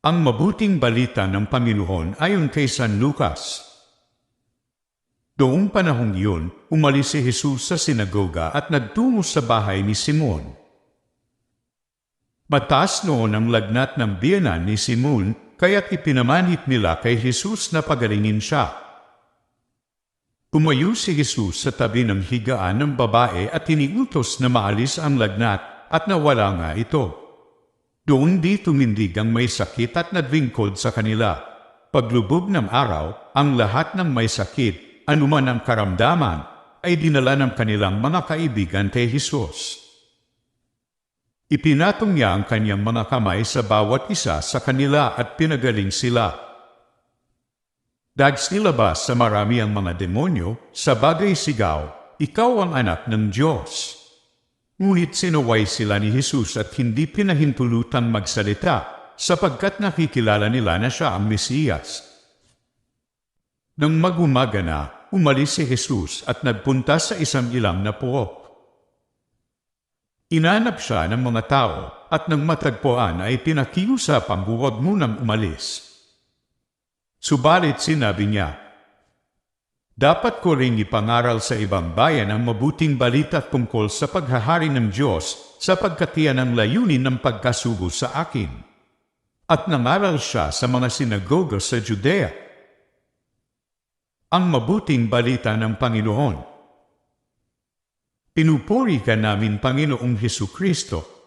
Ang mabuting balita ng Panginoon ayon kay San Lucas. Doong panahong iyon, umalis si Jesus sa sinagoga at nagtungo sa bahay ni Simon. Mataas noon ang lagnat ng biyanan ni Simon, kaya't ipinamanhit nila kay Jesus na pagalingin siya. Tumayo si Jesus sa tabi ng higaan ng babae at iniutos na maalis ang lagnat at nawala nga ito. Doon di tumindig ang may sakit at nagwingkod sa kanila. Paglubog ng araw, ang lahat ng may sakit, anuman ang karamdaman, ay dinala ng kanilang mga kaibigan kay Jesus. Ipinatong niya ang kanyang mga kamay sa bawat isa sa kanila at pinagaling sila. Dags nilabas sa marami ang mga demonyo, sa bagay sigaw, ikaw ang anak ng Diyos. Ngunit sinuway sila ni Jesus at hindi pinahintulutang magsalita sapagkat nakikilala nila na siya ang Mesiyas. Nang magumaga na, umalis si Jesus at nagpunta sa isang ilang na puok. Inanap siya ng mga tao at nang matagpuan ay pinakiusap ang huwag munang umalis. Subalit sinabi niya, dapat ko ring ipangaral sa ibang bayan ang mabuting balita tungkol sa paghahari ng Diyos sapagkat iyan ang layunin ng pagkasugo sa akin. At nangaral siya sa mga sinagoga sa Judea. Ang mabuting balita ng Panginoon. Pinupuri ka namin, Panginoong Heso Kristo,